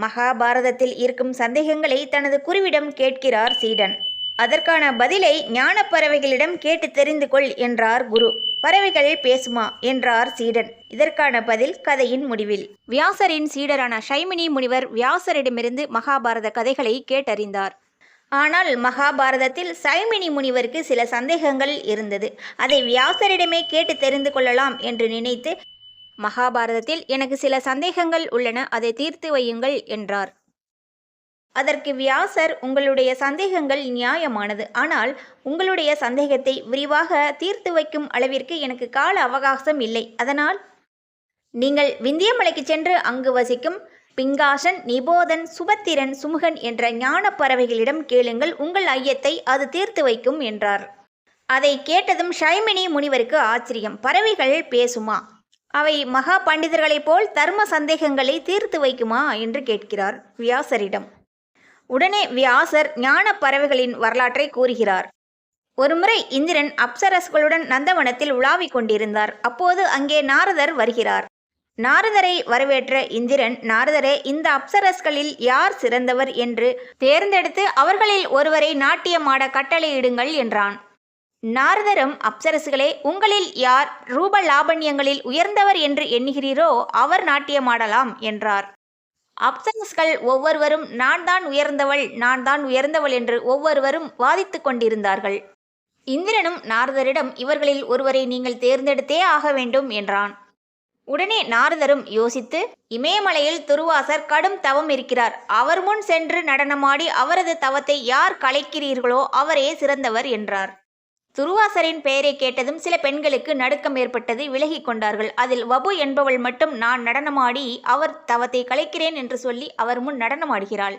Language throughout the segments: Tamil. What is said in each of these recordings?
மகாபாரதத்தில் இருக்கும் சந்தேகங்களை தனது குருவிடம் கேட்கிறார் சீடன். அதற்கான பதிலை ஞானப் பறவைகளிடம் கேட்டு தெரிந்து கொள் என்றார் குரு. பறவைகள் பேசுமா? என்றார் சீடன். இதற்கான பதில் கதையின் முடிவில். வியாசரின் சீடரான ஷைமினி முனிவர் வியாசரிடமிருந்து மகாபாரத கதைகளை கேட்டறிந்தார். ஆனால் மகாபாரதத்தில் சைமினி முனிவருக்கு சில சந்தேகங்கள் இருந்தது. அதை வியாசரிடமே கேட்டு தெரிந்து கொள்ளலாம் என்று நினைத்து மகாபாரதத்தில் எனக்கு சில சந்தேகங்கள் உள்ளன. அதை தீர்த்து வையுங்கள் என்றார். அதற்கு வியாசர் உங்களுடைய சந்தேகங்கள் நியாயமானது. ஆனால் உங்களுடைய சந்தேகத்தை விரிவாக தீர்த்து வைக்கும் அளவிற்கு எனக்கு கால அவகாசம் இல்லை. அதனால் நீங்கள் விந்தியமலைக்கு சென்று அங்கு வசிக்கும் பிங்காசன் நிபோதன் சுபத்திரன் சுமுகன் என்ற ஞான பறவைகளிடம் கேளுங்கள். உங்கள் ஐயத்தை அது தீர்த்து வைக்கும் என்றார். அதை கேட்டதும் ஷைமினி முனிவருக்கு ஆச்சரியம். பறவைகள் பேசுமா? அவை மகா பண்டிதர்களைப் போல் தர்ம சந்தேகங்களை தீர்த்து வைக்குமா என்று கேட்கிறார் வியாசரிடம். உடனே வியாசர் ஞான பறவைகளின் வரலாற்றை கூறுகிறார். ஒருமுறை இந்திரன் அப்சரஸ்களுடன் நந்தவனத்தில் உலாவிக் கொண்டிருந்தார். அப்போது அங்கே நாரதர் வருகிறார். நாரதரை வரவேற்ற இந்திரன் நாரதரே இந்த அப்சரஸ்களில் யார் சிறந்தவர்? என்று தேர்ந்தெடுத்து அவர்களில் ஒருவரை நாட்டியமாட கட்டளையிடுங்கள் என்றான். நாரதரும் அப்சரசுகளே உங்களில் யார் ரூப லாபண்யங்களில் உயர்ந்தவர் என்று எண்ணுகிறீரோ அவர் நாட்டியமாடலாம் என்றார். அப்சரஸ்கள் ஒவ்வொருவரும் நான் தான் உயர்ந்தவள் நான் தான் உயர்ந்தவள் என்று ஒவ்வொருவரும் வாதித்து கொண்டிருந்தார்கள். இந்திரனும் நாரதரிடம் இவர்களில் ஒருவரை நீங்கள் தேர்ந்தெடுத்தே ஆக வேண்டும் என்றான். உடனே நாரதரும் யோசித்து இமயமலையில் துருவாசர் கடும் தவம் இருக்கிறார். அவர் முன் சென்று நடனமாடி அவரது தவத்தை யார் கலைக்கிறீர்களோ அவரே சிறந்தவர் என்றார். துருவாசரின் பெயரை கேட்டதும் சில பெண்களுக்கு நடுக்கம் ஏற்பட்டது விலகி கொண்டார்கள். அதில் வபு என்பவள் மட்டும் நான் நடனமாடி அவர் தவத்தை கலைக்கிறேன் என்று சொல்லி அவர் முன் நடனமாடுகிறாள்.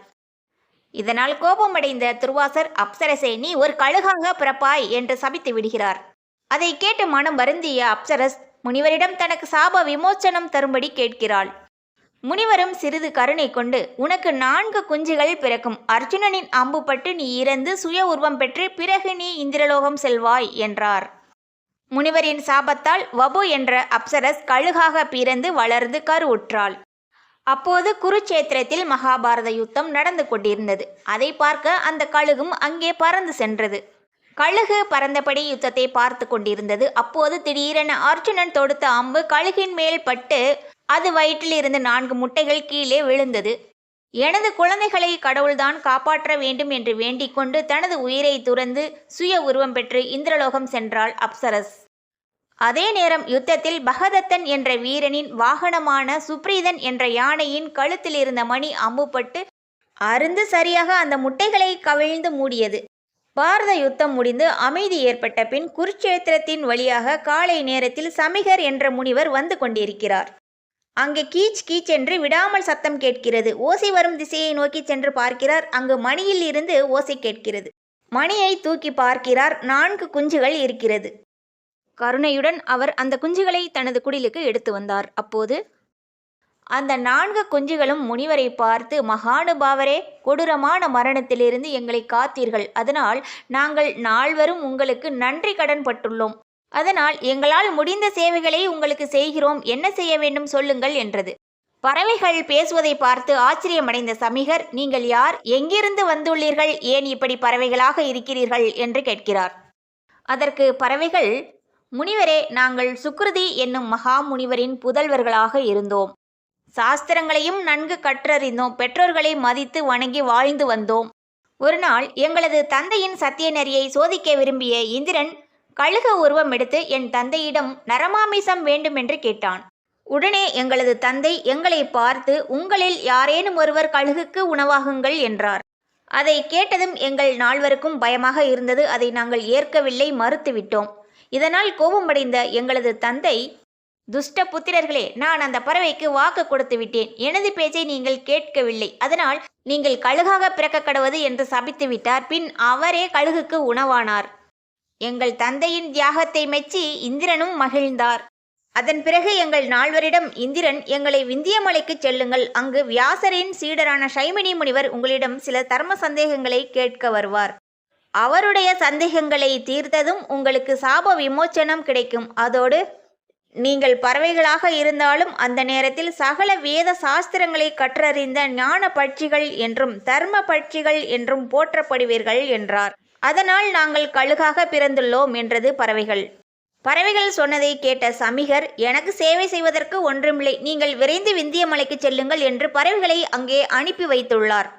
இதனால் கோபமடைந்த துருவாசர் அப்சரசே நீ ஒரு கழுகாக பிறப்பாய் என்று சபித்து விடுகிறார். அதை கேட்டு மனம் வருந்திய அப்சரஸ் முனிவரிடம் தனக்கு சாப விமோச்சனம் தரும்படி கேட்கிறாள். முனிவரும் சிறிது கருணை கொண்டு உனக்கு நான்கு குஞ்சுகள் பிறக்கும். அர்ஜுனனின் அம்பு பட்டு நீ இறந்து சுய உருவம் பெற்று பிறகு நீ இந்திரலோகம் செல்வாய் என்றார். முனிவரின் சாபத்தால் வபு என்ற அப்சரஸ் கழுகாக பிறந்து வளர்ந்து கருவுற்றாள். அப்போது குருச்சேத்திரத்தில் மகாபாரத யுத்தம் நடந்து கொண்டிருந்தது. அதை பார்க்க அந்த கழுகும் அங்கே பறந்து சென்றது. கழுகு பறந்தபடி யுத்தத்தை பார்த்து கொண்டிருந்தது. அப்போது திடீரென அர்ஜுனன் தொடுத்த அம்பு கழுகின் மேல் பட்டு அது வயிற்றில் இருந்து நான்கு முட்டைகள் கீழே விழுந்தது. எனது குழந்தைகளை கடவுள்தான் காப்பாற்ற வேண்டும் என்று வேண்டிக்கொண்டு தனது உயிரை துறந்து சுய உருவம் பெற்று இந்திரலோகம் சென்றாள் அப்சரஸ். அதே நேரம் யுத்தத்தில் பகதத்தன் என்ற வீரனின் வாகனமான சுப்ரீதன் என்ற யானையின் கழுத்தில் இருந்த மணி அம்புப்பட்டு அருந்து சரியாக அந்த முட்டைகளை கவிழ்ந்து மூடியது. பாரத யுத்தம் முடிந்து அமைதி ஏற்பட்ட பின் குருட்சேத்திரத்தின் வழியாக காலை நேரத்தில் சமிகர் என்ற முனிவர் வந்து கொண்டிருக்கிறார். அங்கே கீச் கீச் என்று விடாமல் சத்தம் கேட்கிறது. ஓசை வரும் திசையை நோக்கி சென்று பார்க்கிறார். அங்கு மணியில் இருந்து ஓசை கேட்கிறது. மணியை தூக்கி பார்க்கிறார். நான்கு குஞ்சுகள் இருக்கிறது. கருணையுடன் அவர் அந்த குஞ்சுகளை தனது குடிலுக்கு எடுத்து வந்தார். அப்போது அந்த நான்கு குஞ்சுகளும் முனிவரை பார்த்து மகானுபாவரே கொடூரமான மரணத்திலிருந்து எங்களை காத்தீர்கள். அதனால் நாங்கள் நால்வரும் உங்களுக்கு நன்றி கடன் பட்டுள்ளோம். அதனால் எங்களால் முடிந்த சேவைகளை உங்களுக்கு செய்கிறோம். என்ன செய்ய வேண்டும் சொல்லுங்கள் என்றது. பறவைகள் பேசுவதை பார்த்து ஆச்சரியமடைந்த சமிகர் நீங்கள் யார்? எங்கிருந்து வந்துள்ளீர்கள்? ஏன் இப்படி பறவைகளாக இருக்கிறீர்கள்? என்று கேட்கிறார். அதற்கு பறவைகள் முனிவரே நாங்கள் சுக்ருதி என்னும் மகா முனிவரின் புதல்வர்களாக இருந்தோம். சாஸ்திரங்களையும் நன்கு கற்றறிந்தோம். பெற்றோர்களை மதித்து வணங்கி வாழ்ந்து வந்தோம். ஒரு நாள் எங்களது தந்தையின் சத்திய நெறியை சோதிக்க விரும்பிய இந்திரன் கழுக உருவம் எடுத்து என் தந்தையிடம் நரமாமிசம் வேண்டுமென்று கேட்டான். உடனே எங்களது தந்தை எங்களை பார்த்து உங்களில் யாரேனும் ஒருவர் கழுகுக்கு உணவாகுங்கள் என்றார். அதை கேட்டதும் எங்கள் நால்வருக்கும் பயமாக இருந்தது. அதை நாங்கள் ஏற்கவில்லை மறுத்துவிட்டோம். இதனால் கோபமடைந்த எங்களது தந்தை துஷ்ட புத்திரர்களே நான் அந்த பறவைக்கு வாக்கு கொடுத்து விட்டேன். எனது பேச்சை நீங்கள் கேட்கவில்லை. அதனால் நீங்கள் கழுகாக பிறக்க கடவது என்று சபித்து விட்டார். பின் அவரே கழுகுக்கு உணவானார். எங்கள் தந்தையின் தியாகத்தை மெச்சி இந்திரனும் மகிழ்ந்தார். அதன் பிறகு எங்கள் நால்வரிடம் இந்திரன் எங்களை விந்தியமலைக்கு செல்லுங்கள். அங்கு வியாசரின் சீடரான ஷைமினி முனிவர் உங்களிடம் சில தர்ம சந்தேகங்களை கேட்க வருவார். அவருடைய சந்தேகங்களை தீர்த்ததும் உங்களுக்கு சாப விமோச்சனம் கிடைக்கும். அதோடு நீங்கள் பறவைகளாக இருந்தாலும் அந்த நேரத்தில் சகல வேத சாஸ்திரங்களை கற்றறிந்த ஞான பட்சிகள் என்றும் தர்ம பட்சிகள் என்றும் போற்றப்படுவீர்கள் என்றார். அதனால் நாங்கள் கழுகாக பிறந்துள்ளோம் என்றது பறவைகள். பறவைகள் சொன்னதை கேட்ட சமிகர் எனக்கு சேவை செய்வதற்கு ஒன்றுமில்லை. நீங்கள் விரைந்து விந்தியமலைக்கு செல்லுங்கள் என்று பறவைகளை அங்கே அனுப்பி வைத்துள்ளார்.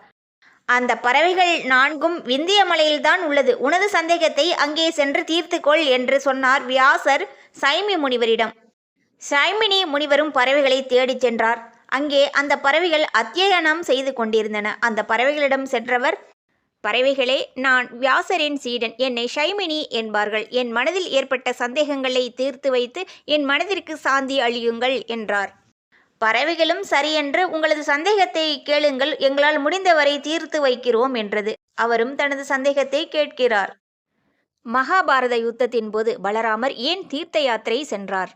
அந்த பறவைகள் நான்கும் விந்தியமலையில்தான் உள்ளது. உனது சந்தேகத்தை அங்கே சென்று தீர்த்துக்கொள் என்று சொன்னார் வியாசர் சைமி முனிவரிடம். சைமினி முனிவரும் பறவைகளை தேடிச் சென்றார். அங்கே அந்த பறவைகள் அத்தியனம் செய்து கொண்டிருந்தன. அந்த பறவைகளிடம் சென்றவர் பறவைகளே நான் வியாசரின் சீடன். என்னை ஷைமினி என்பார்கள். என் மனதில் ஏற்பட்ட சந்தேகங்களை தீர்த்து வைத்து என் மனதிற்கு சாந்தி அழியுங்கள் என்றார். பறவைகளும் சரியென்று உங்களது சந்தேகத்தை கேளுங்கள். எங்களால் முடிந்தவரை தீர்த்து வைக்கிறோம் என்றது. அவரும் தனது சந்தேகத்தை கேட்கிறார். மகாபாரத யுத்தத்தின் போது பலராமர் ஏன் தீர்த்த யாத்திரை சென்றார்?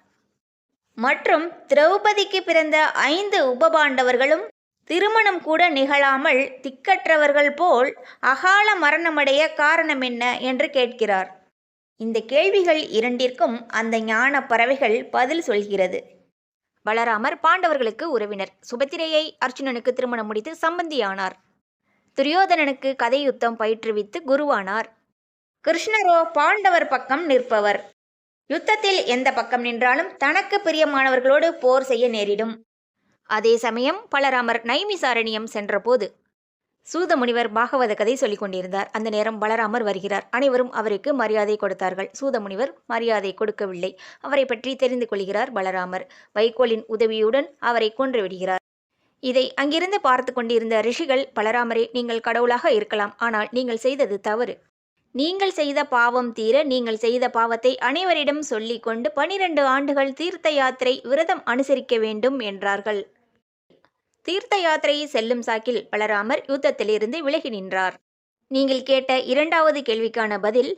மற்றும் திரௌபதிக்கு பிறந்த ஐந்து உபபாண்டவர்களும் திருமணம் கூட நிகழாமல் திக்கற்றவர்கள் போல் அகால மரணமடைய காரணம் என்ன என்று கேட்கிறார். இந்த கேள்விகள் இரண்டிற்கும் அந்த ஞான பறவைகள் பதில் சொல்கிறது. பலராமர் பாண்டவர்களுக்கு உறவினர். சுபத்திரையை அர்ஜுனனுக்கு திருமணம் முடித்து சம்பந்தியானார். துரியோதனனுக்கு கதையுத்தம் பயிற்றுவித்து குருவானார். கிருஷ்ணரோ பாண்டவர் பக்கம் நிற்பவர். யுத்தத்தில் எந்த பக்கம் நின்றாலும் தனக்கு பிரியமானவர்களோடு போர் செய்ய நேரிடும். அதே சமயம் பலராமர் நைமிசாரண்யம் சென்றபோது சூதமுனிவர் பாகவத கதை சொல்லிக் கொண்டிருந்தார். அந்த நேரம் பலராமர் வருகிறார். அனைவரும் அவருக்கு மரியாதை கொடுத்தார்கள். சூதமுனிவர் மரியாதை கொடுக்கவில்லை. அவரை பற்றி தெரிந்து கொள்கிறார் பலராமர் வைக்கோலின் உதவியுடன் அவரை கொன்று விடுகிறார். இதை அங்கிருந்து பார்த்து கொண்டிருந்த ரிஷிகள் பலராமரே நீங்கள் கடவுளாக இருக்கலாம். ஆனால் நீங்கள் செய்தது தவறு. நீங்கள் செய்த பாவம் தீர நீங்கள் செய்த பாவத்தை அனைவரிடம் சொல்லிக் கொண்டு பனிரெண்டு ஆண்டுகள் தீர்த்த யாத்திரை விரதம் அனுசரிக்க வேண்டும் என்றார்கள். தீர்த்த யாத்திரையை செல்லும் சாக்கில் பலராமர் யுத்தத்திலிருந்து விலகி நின்றார். நீங்கள் கேட்ட இரண்டாவது கேள்விக்கான பதில்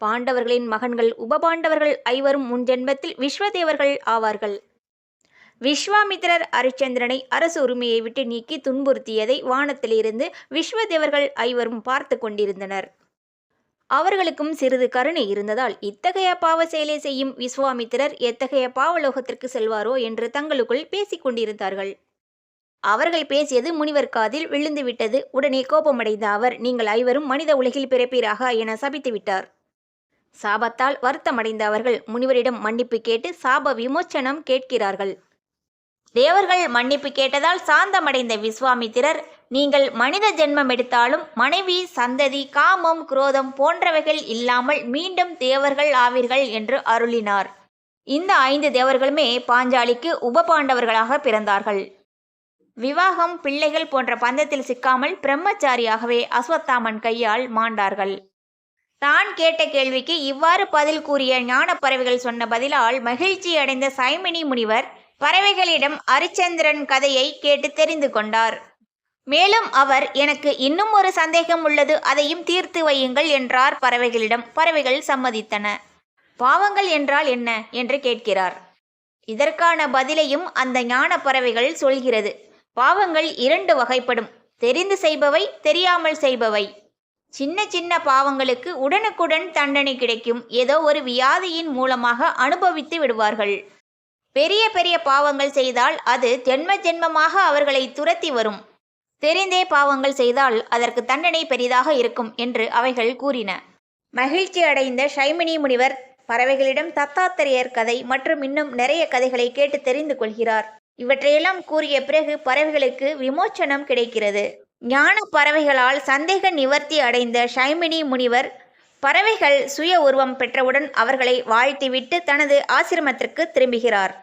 பாண்டவர்களின் மகன்கள் உபபாண்டவர்கள் ஐவரும் முன்ஜென்மத்தில் விஸ்வதேவர்கள் ஆவார்கள். விஸ்வாமித்திரர் அரிச்சந்திரனை அரசு உரிமையை விட்டு நீக்கி துன்புறுத்தியதை வானத்திலிருந்து விஸ்வதேவர்கள் ஐவரும் பார்த்து கொண்டிருந்தனர். அவர்களுக்கும் சிறிது கருணை இருந்ததால் இத்தகைய பாவ செயலை செய்யும் விஸ்வாமித்திரர் எத்தகைய பாவலோகத்திற்கு செல்வாரோ? என்று தங்களுக்குள் பேசிக் கொண்டிருந்தார்கள். அவர்கள் பேசியது முனிவர் காதில் விழுந்துவிட்டது உடனே கோபமடைந்த அவர் நீங்கள் ஐவரும் மனித உலகில் பிறப்பீராக என சபித்து விட்டார். சாபத்தால் வருத்தமடைந்த அவர்கள் முனிவரிடம் மன்னிப்பு கேட்டு சாப விமோச்சனம் கேட்கிறார்கள். தேவர்கள் மன்னிப்பு கேட்டதால் சாந்தமடைந்த விஸ்வாமித்திரர் நீங்கள் மனித ஜென்மம் எடுத்தாலும் மனைவி சந்ததி காமம் குரோதம் போன்றவைகள் இல்லாமல் மீண்டும் தேவர்கள் ஆவீர்கள் என்று அருளினார். இந்த ஐந்து தேவர்களுமே பாஞ்சாலிக்கு உபபாண்டவர்களாக பிறந்தார்கள். விவாகம் பிள்ளைகள் போன்ற பந்தத்தில் சிக்காமல் பிரம்மச்சாரியாகவே அஸ்வத்தாமன் கையால் மாண்டார்கள். தான் கேட்ட கேள்விக்கு இவ்வாறு பதில் கூறிய ஞானப் பறவைகள் சொன்ன பதிலால் மகிழ்ச்சி அடைந்த சைமினி முனிவர் பறவைகளிடம் அரிச்சந்திரன் கதையை கேட்டு தெரிந்து கொண்டார். மேலும் அவர் எனக்கு இன்னும் ஒரு சந்தேகம் உள்ளது அதையும் தீர்த்து வையுங்கள் என்றார் பறவைகளிடம். பறவைகள் சம்மதித்தன. பாவங்கள் என்றால் என்ன? என்று கேட்கிறார். இதற்கான பதிலையும் அந்த ஞான பறவைகள் சொல்கிறது. பாவங்கள் இரண்டு வகைப்படும். தெரிந்து செய்பவை தெரியாமல் செய்பவை. சின்ன சின்ன பாவங்களுக்கு உடனுக்குடன் தண்டனை கிடைக்கும். ஏதோ ஒரு வியாதியின் மூலமாக அனுபவித்து விடுவார்கள். பெரிய பெரிய பாவங்கள் செய்தால் அது ஜென்ம ஜென்மமாக அவர்களை துரத்தி வரும். தெரிந்தே பாவங்கள் செய்தால் அதற்கு தண்டனை பெரிதாக இருக்கும் என்று அவைகள் கூறின. மகிழ்ச்சி அடைந்த ஷைமினி முனிவர் பறவைகளிடம் தத்தாத்திரேயர் கதை மற்றும் இன்னும் நிறைய கதைகளை கேட்டு தெரிந்து கொள்கிறார். இவற்றையெல்லாம் கூறிய பிறகு பறவைகளுக்கு விமோச்சனம் கிடைக்கிறது. ஞான பறவைகளால் சந்தேக நிவர்த்தி அடைந்த ஷைமினி முனிவர் பறவைகள் சுய உருவம் பெற்றவுடன் அவர்களை வாழ்த்திவிட்டு தனது ஆசிரமத்திற்கு திரும்புகிறார்.